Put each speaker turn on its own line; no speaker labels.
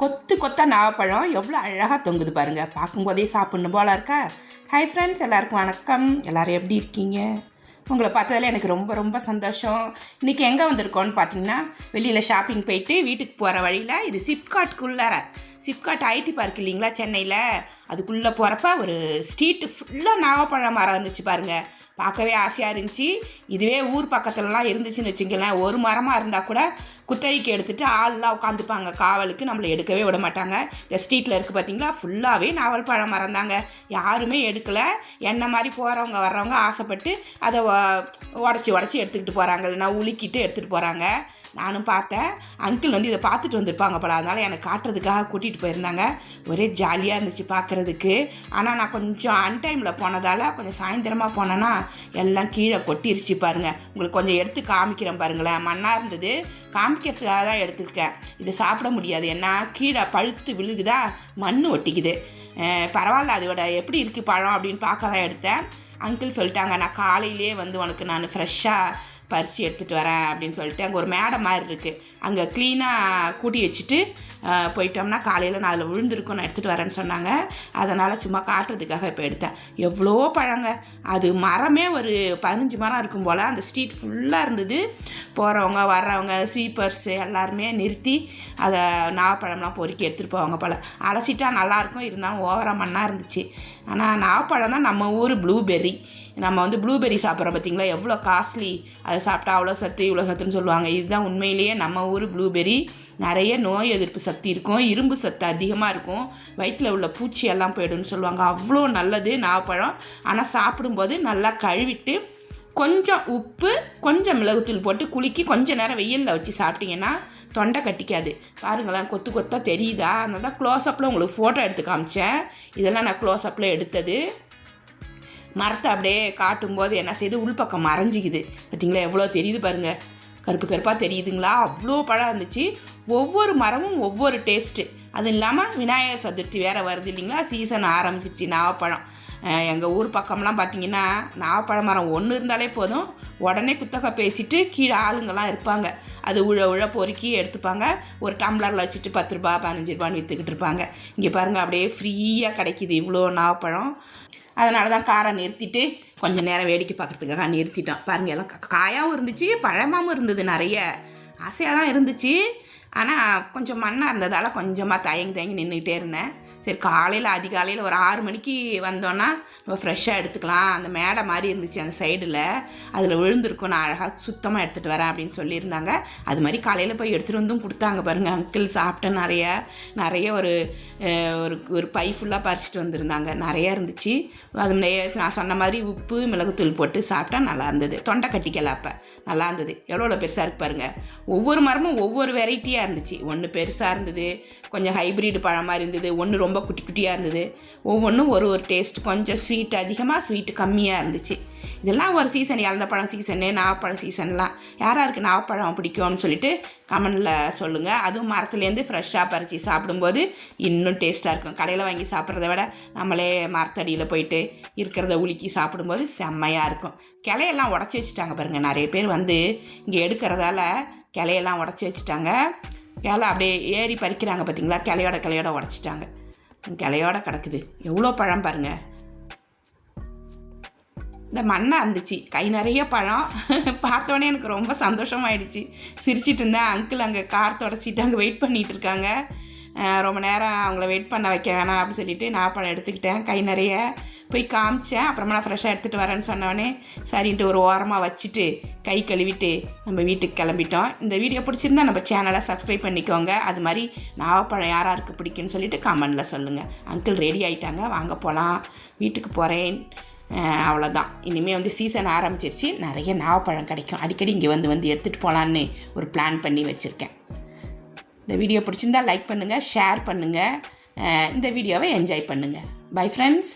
கொத்து கொத்தா நாவப்பழம் எவ்வளோ அழகாக தொங்குது பாருங்க. பார்க்கும்போதே சாப்பிட்ணும் போல இருக்கா? ஹாய் ஃப்ரெண்ட்ஸ் எல்லாருக்கும் வணக்கம். எல்லாரும் எப்படி இருக்கீங்க? உங்களை பார்த்ததுல எனக்கு ரொம்ப ரொம்ப சந்தோஷம். இன்றைக்கி எங்கே வந்திருக்கோன்னு பார்த்தீங்கன்னா வெளியில் ஷாப்பிங் போயிட்டு வீட்டுக்கு போகிற வழியில் இது சிப்காட்குள்ளார சிப்காட் ஐடி பார்க் இல்லைங்களா சென்னையில். அதுக்குள்ளே போகிறப்ப ஒரு ஸ்ட்ரீட்டு ஃபுல்லாக நாகப்பழம் மரம் இருந்துச்சு பாருங்கள் பார்க்கவே ஆசையாக இருந்துச்சு. இதுவே ஊர் பக்கத்துலலாம் இருந்துச்சுன்னு வச்சுங்களேன் ஒரு மரமாக இருந்தால் கூட குத்தகைக்கு எடுத்துகிட்டு ஆள்லாம் உட்காந்துப்பாங்க. காவலுக்கு நம்மளை எடுக்கவே விட மாட்டாங்க. இந்த ஸ்ட்ரீட்டில் இருக்குது பார்த்தீங்களா ஃபுல்லாகவே நாவல் பழம் மரம் தாங்க. யாருமே எடுக்கலை. என்ன மாதிரி போகிறவங்க வர்றவங்க ஆசைப்பட்டு அதை உடச்சி உடச்சி எடுத்துக்கிட்டு போகிறாங்க இல்லைன்னா உலுக்கிட்டு எடுத்துகிட்டு போகிறாங்க நானும் பார்த்தேன். அங்கிள் வந்து இதை பார்த்துட்டு வந்திருப்பாங்க போல. அதனால் எனக்கு காட்டுறதுக்காக கூட்டிகிட்டு போயிருந்தாங்க. ஒரே ஜாலியாக இருந்துச்சு பார்க்குறதுக்கு. ஆனால் நான் கொஞ்சம் அன்டைமில் போனதால் கொஞ்சம் சாயந்தரமாக போனேன்னா எல்லாம் கீழே கொட்டிருச்சு பாருங்கள் உங்களுக்கு கொஞ்சம் எடுத்து காமிக்கிறேன் பாருங்களேன். மண்ணாக இருந்தது. காமிக்கிறதுக்காக தான் எடுத்துருக்கேன். இதை சாப்பிட முடியாது. ஏன்னா கீழே பழுத்து விழுகுதா? மண் ஒட்டிக்குது. பரவாயில்ல அதோட எப்படி இருக்குது பழம் அப்படின்னு பார்க்க தான் எடுத்தேன். அங்கிள் சொல்லிட்டாங்க நான் காலையிலே வந்து உனக்கு நான் ஃப்ரெஷ்ஷாக பறித்து எடுத்துகிட்டு வரேன் அப்படின்னு சொல்லிட்டு அங்கே ஒரு மேடை மாதிரி இருக்குது அங்கே க்ளீனாக கூட்டி வச்சுட்டு போயிட்டோம்னா காலையில் நான் அதில் விழுந்திருக்கும் நான் எடுத்துகிட்டு வரேன்னு சொன்னாங்க. அதனால் சும்மா காட்டுறதுக்காக இப்போ எடுத்தேன். எவ்வளோ பழங்க. அது மரமே ஒரு பதினஞ்சு மரம் இருக்கும் போல். அந்த ஸ்ட்ரீட் ஃபுல்லாக இருந்தது. போகிறவங்க வர்றவங்க ஸ்வீப்பர்ஸு எல்லாருமே நிறுத்தி அதை நாகப்பழம்லாம் பொறுக்கி எடுத்துகிட்டு போவாங்க போல். அலசிட்டா நல்லாயிருக்கும் இருந்தாலும் ஓவராக மண்ணாக இருந்துச்சு. ஆனால் நாகப்பழம் தான் நம்ம ஊர் ப்ளூபெர்ரி நம்ம வந்து ப்ளூபெர்ரி சாப்பிட்றோம் பார்த்தீங்களா எவ்வளோ காஸ்ட்லி அது சாப்பிட்டா அவ்வளோ சத்து இவ்வளோ சத்துன்னு சொல்லுவாங்க. இதுதான் உண்மையிலேயே நம்ம ஊர் ப்ளூபெர்ரி நிறைய நோய் எதிர்ப்பு சக்தி இருக்கும். இரும்பு சத்து அதிகமாக இருக்கும். வயிற்றில் உள்ள பூச்சி எல்லாம் போயிடும்னு சொல்லுவாங்க. அவ்வளோ நல்லது நாகப்பழம். ஆனால் சாப்பிடும்போது நல்லா கழுவிட்டு கொஞ்சம் உப்பு கொஞ்சம் மிளகுத்தூள் போட்டு குலுக்கி கொஞ்சம் நேரம் வெயிலில் வச்சு சாப்பிட்டீங்கன்னா தொண்டை கட்டிக்காது. பாருங்களேன் கொத்து கொத்தாக தெரியுதா? அதனால தான் க்ளோஸ்அப்பில் உங்களுக்கு ஃபோட்டோ எடுத்து காமிச்சேன். இதெல்லாம் நான் க்ளோஸ்அப்பில் எடுத்தது. மரத்தை அப்படியே காட்டும்போது என்ன செய்யுது உள்பக்கம் மறைஞ்சிக்குது. பார்த்தீங்களா எவ்வளோ தெரியுது பாருங்கள் கருப்பு கருப்பாக தெரியுதுங்களா? அவ்வளோ பழம் இருந்துச்சு. ஒவ்வொரு மரமும் ஒவ்வொரு டேஸ்ட்டு அது இல்லாமல் விநாயகர் சதுர்த்தி வேறு வருது இல்லைங்களா? சீசன் ஆரம்பிச்சிருச்சு நாவப்பழம். எங்கள் ஊர் பக்கம்லாம் பார்த்தீங்கன்னா நாவப்பழ மரம் ஒன்று இருந்தாலே போதும். உடனே குத்தகை பேசிட்டு கீழே ஆளுங்கெல்லாம் இருப்பாங்க. அது உழ உழ பொறுக்கி எடுத்துப்பாங்க. ஒரு டம்ளரில் வச்சுட்டு பத்து ரூபா பதினஞ்சு ரூபான்னு விற்றுக்கிட்டு இருப்பாங்க. இங்கே பாருங்கள் அப்படியே ஃப்ரீயாக கிடைக்கிது இவ்வளோ நாவப்பழம். அதனால தான் காரை நிறுத்திட்டு கொஞ்சம் நேரம் வேடிக்கை பார்க்கறதுக்காக நிறுத்திட்டோம். பாருங்கள் எல்லாம் காயாகவும் இருந்துச்சு பழமாவும் இருந்தது நிறைய. ஆசையாக தான் இருந்துச்சு. ஆனால் கொஞ்சம் மண்ணாக இருந்ததால் கொஞ்சமாக தயங்கி தயங்கி நின்றுக்கிட்டே இருந்தேன். சரி காலையில் அதிகாலையில் ஒரு ஆறு மணிக்கு வந்தோன்னா நம்ம ஃப்ரெஷ்ஷாக எடுத்துக்கலாம். அந்த மேடை மாதிரி இருந்துச்சு அந்த சைடில் அதில் விழுந்திருக்கும். நான் அழகாக சுத்தமாக எடுத்துகிட்டு வரேன் அப்படின்னு சொல்லியிருந்தாங்க. அது மாதிரி காலையில் போய் எடுத்துகிட்டு வந்தும் கொடுத்தாங்க பாருங்கள் அங்கிள் சாப்பிட்டேன் நிறைய நிறைய ஒரு ஒரு ஒரு பை ஃபுல்லாக பறிச்சிட்டு வந்திருந்தாங்க. நிறைய இருந்துச்சு. அது நான் சொன்ன மாதிரி உப்பு மிளகுத்தூள் போட்டு சாப்பிட்டா நல்லா இருந்தது. தொண்டை கட்டிக்கல அப்போ. நல்லா இருந்தது. எவ்வளோ பெருசாக இருக்கு பாருங்கள் ஒவ்வொரு மரமும் ஒவ்வொரு வெரைட்டியாக இருந்துச்சு. ஒன்று பெருசாக இருந்தது. கொஞ்சம் ஹைப்ரிட் பழமாக இருந்தது. ஒன்று ரொம்ப ரொம்ப குட்டி குட்டியாக இருந்தது. ஒவ்வொன்றும் ஒரு ஒரு டேஸ்ட் கொஞ்சம் ஸ்வீட் அதிகமாக ஸ்வீட் கம்மியாக இருந்துச்சு. இதெல்லாம் ஒரு சீசன் இழந்தப்பழம் பழம் சீசனு நாவப்பழம் சீசன்லாம் யார் யாருக்கு நாவப்பழம் பிடிக்கும்னு சொல்லிட்டு கமெண்டில் சொல்லுங்கள் அதுவும் மரத்துலேருந்து ஃப்ரெஷ்ஷாக பறித்து சாப்பிடும்போது இன்னும் டேஸ்ட்டாக இருக்கும். கடையில் வாங்கி சாப்பிட்றத விட நம்மளே மரத்தடியில் போயிட்டு இருக்கிறத உலுக்கி சாப்பிடும்போது செம்மையாக இருக்கும். கிளையெல்லாம் உடச்சி வச்சுட்டாங்க பாருங்கள் நிறைய பேர் வந்து இங்கே எடுக்கிறதால கிளையெல்லாம் உடச்சி வச்சுட்டாங்க. கிளை அப்படியே ஏறி பறிக்கிறாங்க பார்த்தீங்களா கிளையோட கிளையோட உடச்சிட்டாங்க. கிளையோட கிடக்குது. எவ்வளோ பழம் பாருங்கள் இந்த மண்ணாக இருந்துச்சு. கை நிறைய பழம். பார்த்தோன்னே எனக்கு ரொம்ப சந்தோஷமாயிடுச்சு. சிரிச்சிட்டு இருந்தேன். அங்கிள் அங்கே கார் தொடச்சிட்டு அங்கே வெயிட் பண்ணிகிட்டு இருக்காங்க. ரொம்ப நேரம் அவங்கள வெயிட் பண்ண வைக்க வேணாம் அப்படின்னு சொல்லிட்டு நான் பழம் எடுத்துக்கிட்டேன். கை நிறைய போய் காமிச்சேன். அப்புறமா நான் ஃப்ரெஷ்ஷாக எடுத்துகிட்டு வரேன்னு சொன்னவொடனே சரின்ட்டு ஒரு ஓரமாக வச்சுட்டு கை கழுவிட்டு நம்ம வீட்டுக்கு கிளம்பிட்டோம். இந்த வீடியோ பிடிச்சிருந்தா நம்ம சேனலை சப்ஸ்கிரைப் பண்ணிக்கோங்க. அது மாதிரி நாவப்பழம் யார் யாருக்கு பிடிக்குன்னு சொல்லிட்டு கமெண்டில் சொல்லுங்கள் அங்கிள் ரெடி ஆகிட்டாங்க வாங்க போகலாம் வீட்டுக்கு போகிறேன் அவ்வளோதான் இனிமேல் வந்து சீசன் ஆரம்பிச்சிருச்சு. நிறைய நாவப்பழம் கிடைக்கும். அடிக்கடி இங்கே வந்து வந்து எடுத்துகிட்டு போகலான்னு ஒரு பிளான் பண்ணி வச்சுருக்கேன். இந்த வீடியோ பிடிச்சிருந்தா லைக் பண்ணுங்கள் ஷேர் பண்ணுங்கள் இந்த வீடியோவை என்ஜாய் பண்ணுங்கள் பை ஃப்ரெண்ட்ஸ்